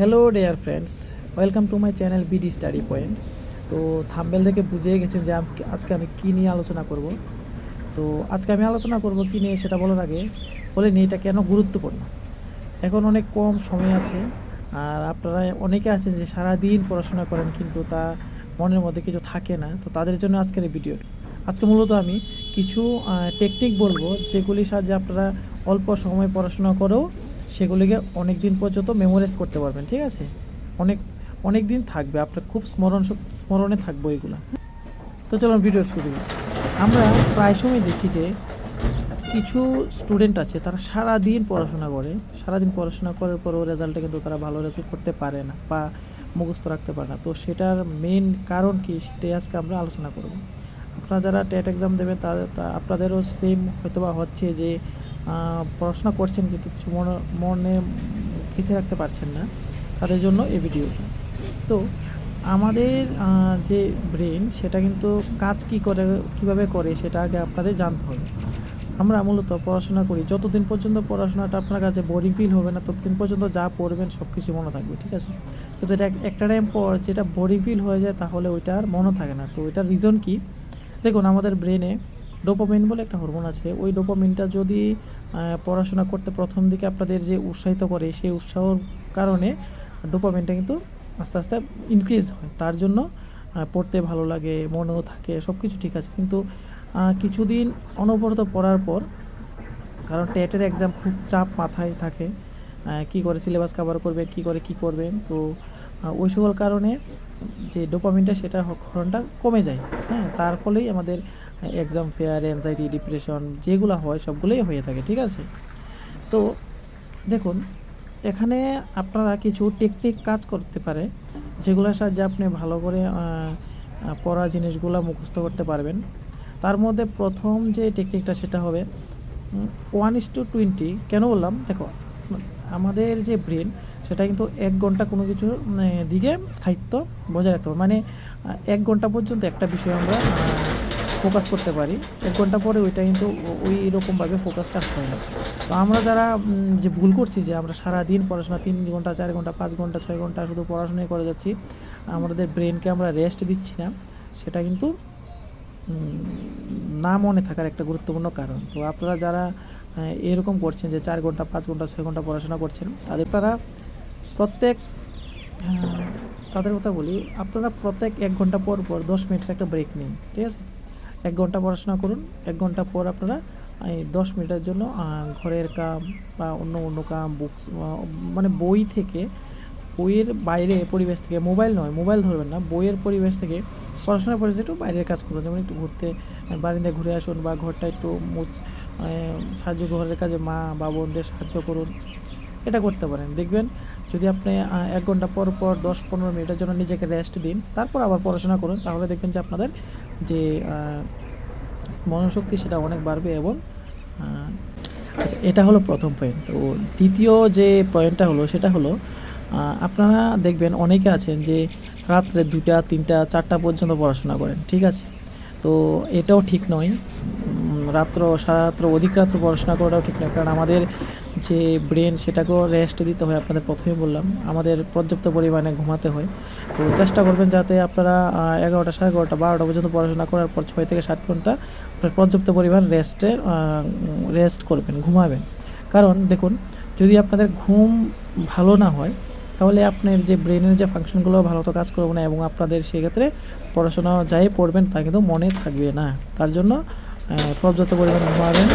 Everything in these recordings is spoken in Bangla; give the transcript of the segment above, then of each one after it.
Hello dear friends welcome to my channel BD study point তো থাম্বেল থেকে বুঝিয়ে গেছেন যে আজকে আমি কী নিয়ে আলোচনা করব। তো আজকে আমি আলোচনা করব কী নিয়ে সেটা বলার আগে বলে এটা কেন গুরুত্বপূর্ণ? এখন অনেক কম সময় আছে, আর আপনারা অনেকে আছেন যে সারা দিন পড়াশোনা করেন কিন্তু তা মনের মধ্যে কিছু থাকে না, তো তাদের জন্য আজকের এই ভিডিও আজকে মূলত আমি কিছু টেকনিক বলব যেগুলির সাহায্যে আপনারা অল্প সময় পড়াশোনা করেও সেগুলিকে অনেক দিন পর্যন্ত মেমোরাইজ করতে পারবেন, ঠিক আছে? অনেক অনেক দিন থাকবে, আপনার খুব স্মরণ স্মরণে থাকব এগুলো। তো চলুন ভিডিও শুরু। আমরা প্রায় সময় দেখি যে কিছু স্টুডেন্ট আছে, তারা সারা দিন পড়াশোনা করে। সারাদিন পড়াশোনা করার পরও রেজাল্টে কিন্তু তারা ভালো রেজাল্ট করতে পারে না বা মুখস্থ রাখতে পারে না। তো সেটার মেন কারণ কি সেটাই আজকে আমরা আলোচনা করব। আপনারা যারা টেট এক্সাম দেবেন তা আপনাদেরও সেম হয়তো বা হচ্ছে যে পড়াশোনা করছেন কিন্তু কিছু মনে মনে গেঁথে রাখতে পারছেন না তাদের জন্য এই ভিডিওটা। তো আমাদের যে ব্রেন সেটা কিন্তু কাজ কি করে, কীভাবে করে সেটা আগে আপনাদের জানতে হবে। আমরা মূলত পড়াশোনা করি, যতদিন পর্যন্ত পড়াশোনাটা আপনার কাছে বোরিং ফিল হবে না, ততদিন পর্যন্ত যা পড়বেন সব কিছু মনে থাকবে, ঠিক আছে? কিন্তু এটা একটা টাইম পর যেটা বোরিং ফিল হয়ে যায় তাহলে ওইটা আর মনে থাকে না। তো ওইটার রিজন কি? দেখুন, আমাদের ব্রেনে ডোপামিন বলে একটা হরমোন আছে, ওই ডোপামিনটা যদি পড়াশোনা করতে প্রথম দিকে আপনাদের যে উৎসাহিত করে, সেই উৎসাহর কারণে ডোপামিনটা কিন্তু আস্তে আস্তে ইনক্রিজ হয়। তার জন্য পড়তে ভালো লাগে, মনেও থাকে সব কিছু ঠিক আছে। কিন্তু কিছুদিন অনবরত পড়ার পর, কারণ টেটের এক্সাম খুব চাপ মাথায় থাকে কি করে সিলেবাস কভার করবে, কি করে কি করবে, তো ওই সকল কারণে যে ডোপামিনটা সেটা ক্ষরণটা কমে যায়। হ্যাঁ তার ফলেই আমাদের এক্সাম ফেয়ার অ্যাংজাইটি ডিপ্রেশন যেগুলো হয় সবগুলোই হয়ে থাকে, ঠিক আছে? তো দেখুন, এখানে আপনারা কিছু টেকনিক কাজ করতে পারে, যেগুলোর সাহায্যে আপনি ভালো করে পড়া জিনিসগুলো মুখস্থ করতে পারবেন। তার মধ্যে প্রথম যে টেকনিকটা সেটা হবে ওয়ান ইস টু টোয়েন্টি কেন বললাম? দেখো, আমাদের যে ব্রেন সেটা কিন্তু এক ঘণ্টা কোনো কিছু দিকে স্থায়িত্ব বজায় রাখতে পারে। মানে এক ঘণ্টা পর্যন্ত একটা বিষয় আমরা ফোকাস করতে পারি। এক ঘণ্টা পরে ওইটা কিন্তু ওই রকমভাবে ফোকাসটা হয় না। তো আমরা যারা যে ভুল করছি, যে আমরা সারা দিন পড়াশোনা, তিন ঘণ্টা, চার ঘণ্টা, পাঁচ ঘণ্টা, ছয় ঘণ্টা শুধু পড়াশোনাই করে যাচ্ছি, আমাদের ব্রেনকে আমরা রেস্ট দিচ্ছি না, সেটা কিন্তু না মনে থাকার একটা গুরুত্বপূর্ণ কারণ। তো আপনারা যারা এরকম করছেন যে চার ঘণ্টা, পাঁচ ঘণ্টা, ছয় ঘণ্টা পড়াশোনা করছেন, তাদের আপনারা প্রত্যেক তাদের কথা বলি, আপনারা প্রত্যেক এক ঘণ্টা পর পর দশ মিনিটের একটা ব্রেক নিন, ঠিক আছে? এক ঘণ্টা পড়াশোনা করুন, এক ঘণ্টা পর আপনারা এই দশ মিনিটের জন্য ঘরের কাম বা অন্য অন্য কাম বুকস মানে বই থেকে, বইয়ের বাইরে পরিবেশ থেকে মোবাইল নয় মোবাইল ধরবেন না, বইয়ের পরিবেশ থেকে পড়াশোনার পরিবেশ একটু বাইরের কাজ করুন, যেমন একটু ঘুরতে, বারিন্দায় ঘুরে আসুন বা ঘরটা একটু সাহায্য ঘরের কাজে মা বা বোনদের সাহায্য করুন এটা করতে পারেন। দেখবেন যদি আপনি এক ঘণ্টা পর পর দশ পনেরো মিনিটের জন্য নিজেকে রেস্ট দিন, তারপর আবার পড়াশোনা করুন, তাহলে দেখবেন যে আপনাদের যে স্মরণশক্তি সেটা অনেক বাড়বে এবং আচ্ছা এটা হলো প্রথম পয়েন্ট তো দ্বিতীয় যে পয়েন্টটা হলো, সেটা হলো আপনারা দেখবেন অনেকে আছেন যে রাত্রে দুটা তিনটা, চারটা পর্যন্ত পড়াশোনা করেন, ঠিক আছে? তো এটাও ঠিক নয়। রাত্র, সারা রাত্র অধিক রাত্র পড়াশোনা করাটাও ঠিক নয়। কারণ আমাদের যে ব্রেন সেটাকেও রেস্ট দিতে হয়, আপনাদের প্রথমেই বললাম। আমাদের পর্যাপ্ত পরিমাণে ঘুমাতে হয়। তো চেষ্টা করবেন যাতে আপনারা এগারোটা সাড়ে এগারোটা, বারোটা পর্যন্ত পড়াশোনা করার পর ছয় থেকে সাত ঘণ্টা আপনার পর্যাপ্ত পরিমাণ রেস্টে রেস্ট করবেন, ঘুমাবেন। কারণ দেখুন, যদি আপনাদের ঘুম ভালো না হয়, তাহলে আপনার যে ব্রেনের যে ফাংশনগুলো ভালো তো কাজ করবে না এবং আপনাদের সেক্ষেত্রে পড়াশোনা যাই পড়বেন তা কিন্তু মনে থাকবে না। তার জন্য পর্যাপ্ত পরিমাণ ঘুমাবেন।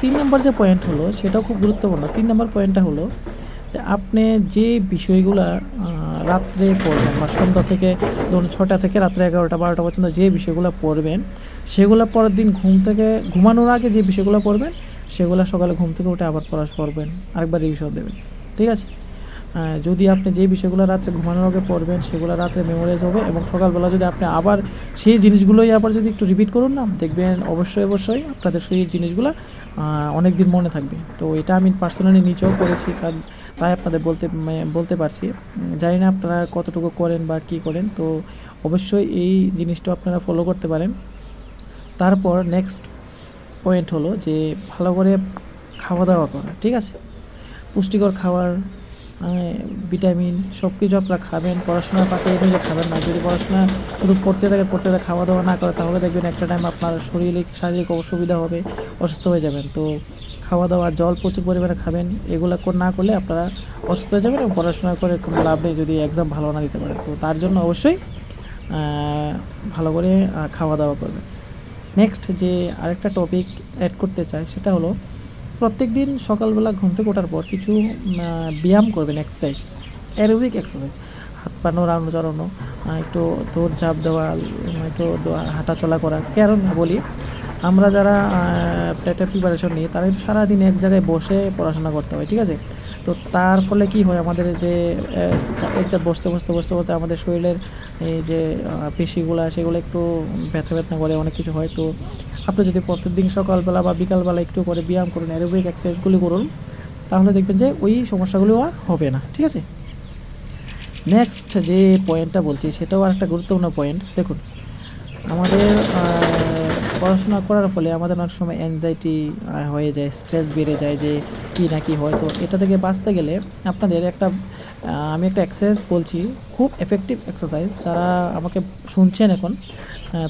তিন নম্বর যে পয়েন্ট হলো, সেটাও খুব গুরুত্বপূর্ণ। তিন নম্বর পয়েন্টটা হলো যে আপনি যে বিষয়গুলো রাত্রে পড়বেন বা সন্ধ্যা থেকে ধরুন ছটা থেকে রাত্রে এগারোটা, বারোটা পর্যন্ত যে বিষয়গুলো পড়বেন, সেগুলো পরের দিন ঘুম থেকে, ঘুমানোর আগে যে বিষয়গুলো পড়বেন, সেগুলো সকালে ঘুম থেকে উঠে আবার পড়াশ পড়বেন, আরেকবার রিভিশন দেবেন। ঠিক আছে? যদি আপনি যে বিষয়গুলো রাত্রে ঘুমানোর আগে পড়বেন, সেগুলো রাত্রে মেমোরাইজ হবে এবং সকালবেলা যদি আপনি আবার সেই জিনিসগুলোই আবার যদি একটু রিপিট করুন না, দেখবেন অবশ্যই অবশ্যই আপনাদের সেই জিনিসগুলো অনেক দিন মনে থাকবে। তো এটা আমি পার্সোনালি নিচেও করেছি তার তাই আপনাদের বলতে মানে বলতে পারছি। জানি না আপনারা কতটুকু করেন বা কী করেন, তো অবশ্যই এই জিনিসটা আপনারা ফলো করতে পারেন। তারপর নেক্সট পয়েন্ট হলো যে ভালো করে খাওয়া দাওয়া করা, ঠিক আছে? পুষ্টিকর খাবার ভিটামিন সব কিছু আপনারা খাবেন পড়াশোনার পাতে এমনি খাবেন না। যদি পড়াশোনা শুধু পড়তে থাকে পড়তে থাকে খাওয়া দাওয়া না করে, তাহলে দেখবেন একটা টাইম আপনার শারীরিক শারীরিক অসুবিধা হবে, অসুস্থ হয়ে যাবেন। তো খাওয়া দাওয়া জল প্রচুর পরিমাণে খাবেন, এগুলো না করলে আপনারা অসুস্থ হয়ে যাবেন এবং পড়াশোনা করে কোনো লাভ নেই যদি এক্সাম ভালো না দিতে পারেন। তো তার জন্য অবশ্যই ভালো করে খাওয়া দাওয়া করবেন। নেক্সট যে আরেকটা টপিক অ্যাড করতে চাই, সেটা হলো প্রত্যেক দিন সকালবেলা ঘুম থেকে ওঠার পর কিছু ব্যায়াম করবেন এক্সারসাইজ অ্যারোবিক এক্সারসাইজ হাত পা নড়ানো, চড়ানো একটু দৌড় ঝাঁপ দেওয়া হয়তো হাঁটাচলা করা কারণ বলি। আমরা যারা টেটের প্রিপারেশন নিই তারা কিন্তু সারাদিন এক জায়গায় বসে পড়াশোনা করতে হয়, ঠিক আছে? তো তার ফলে কি হয়, আমাদের যে বসতে বসতে বসতে বসতে আমাদের শরীরের এই যে পেশিগুলো, সেগুলো একটু ব্যথা ব্যথা করে, অনেক কিছু হয়। তো আপনি যদি প্রত্যেকদিন সকালবেলা বা বিকালবেলা একটু করে ব্যায়াম করুন অ্যারোবিক এক্সারসাইজগুলি করুন, তাহলে দেখবেন যে ওই সমস্যাগুলো আর হবে না, ঠিক আছে? নেক্সট যে পয়েন্টটা বলছি, সেটাও একটা গুরুত্বপূর্ণ পয়েন্ট দেখুন, আমাদের পড়াশোনা করার ফলে আমাদের অনেক সময় অ্যাংজাইটি হয়ে যায় স্ট্রেস বেড়ে যায় যে কী না কী হয়। তো এটা থেকে বাঁচতে গেলে আপনাদের একটা আমি একটা এক্সারসাইজ বলছি, খুব এফেক্টিভ এক্সারসাইজ যারা আমাকে শুনছেন এখন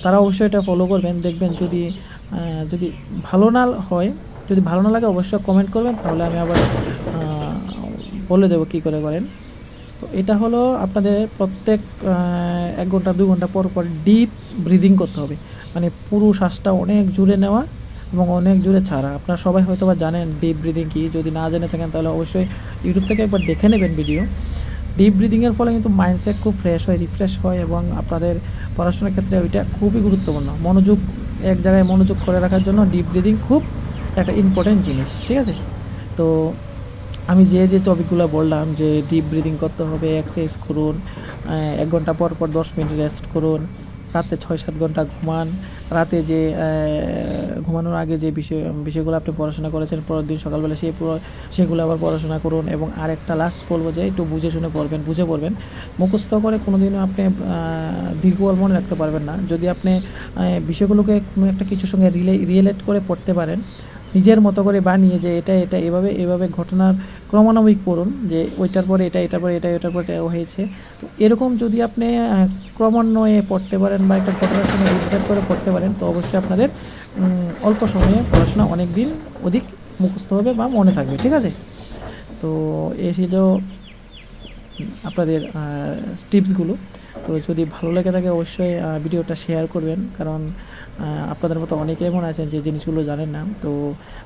তারা অবশ্যই এটা ফলো করবেন। দেখবেন যদি যদি ভালো না হয়, যদি ভালো না লাগে অবশ্যই কমেন্ট করবেন, তাহলে আমি আবার বলে দেবো কী করে করেন। তো এটা হলো আপনাদের প্রত্যেক এক ঘণ্টা, দু ঘণ্টা পর পর ডিপ ব্রিদিং করতে হবে। মানে পুরো শ্বাসটা অনেক জুড়ে নেওয়া এবং অনেক জুড়ে ছাড়া। আপনারা সবাই হয়তো বা জানেন ডিপ ব্রিদিং কী। যদি না জেনে থাকেন তাহলে অবশ্যই ইউটিউব থেকে একবার দেখে নেবেন ভিডিও ডিপ ব্রিদিংয়ের ফলে কিন্তু মাইন্ডসেট খুব ফ্রেশ হয় রিফ্রেশ হয় এবং আপনাদের পড়াশোনার ক্ষেত্রে ওইটা খুবই গুরুত্বপূর্ণ। মনোযোগ, এক জায়গায় মনোযোগ করে রাখার জন্য ডিপ ব্রিদিং খুব একটা ইম্পর্টেন্ট জিনিস, ঠিক আছে? তো আমি যে যে টপিকগুলো বললাম যে ডিপ ব্রিদিং করতে হবে এক্সারসাইজ করুন এক ঘণ্টা পর পর দশ মিনিট রেস্ট করুন রাতে ছয় সাত ঘণ্টা ঘুমান। রাতে যে ঘুমানোর আগে যে বিষয়, বিষয়গুলো আপনি পড়াশোনা করেছেন, পরের দিন সকালবেলা সেই পুরো, সেগুলো আবার পড়াশোনা করুন এবং আরেকটা লাস্ট বলব যে, একটু বুঝে শুনে পড়বেন, বুঝে পড়বেন। মুখস্থ করে কোনো দিনও আপনি দীর্ঘকাল মনে রাখতে পারবেন না। যদি আপনি বিষয়গুলোকে কোনো একটা কিছুর সঙ্গে রিলে রিয়েলেট করে পড়তে পারেন নিজের মতো করে বানিয়ে যে এটা এটা, এভাবে এভাবে ঘটনার ক্রমান্বয়িক পড়ুন, যে ওইটার পরে এটা, এটার পরে এটা, এটার পরে এটা হয়েছে। তো এরকম যদি আপনি ক্রমান্বয়ে পড়তে পারেন বা একটা ঘটনার সঙ্গে রিলেট করে পড়তে পারেন, তো অবশ্যই আপনাদের অল্প সময়ে পড়াশোনা অনেক দিন অধিক মুখস্থ হবে বা মনে থাকবে, ঠিক আছে? তো এই ছিল আপনাদের টিপসগুলো। তো যদি ভালো লেগে থাকে অবশ্যই ভিডিওটা শেয়ার করবেন। কারণ আপনাদের মতো অনেকে এমন আছেন যে জিনিসগুলো জানেন না। তো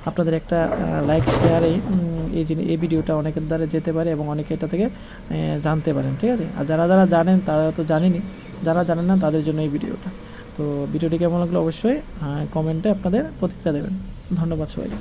আপনাদের একটা লাইক শেয়ারে এই জিনিস এই ভিডিওটা অনেকের দ্বারা যেতে পারে এবং অনেকে এটা থেকে জানতে পারেন, ঠিক আছে? আর যারা যারা জানেন, তারা তো জানেনই যারা জানেন না, তাদের জন্য এই ভিডিওটা। তো ভিডিওটি কেমন লাগল অবশ্যই কমেন্টে আপনাদের প্রতিক্রিয়া দেবেন। ধন্যবাদ সবাইকে।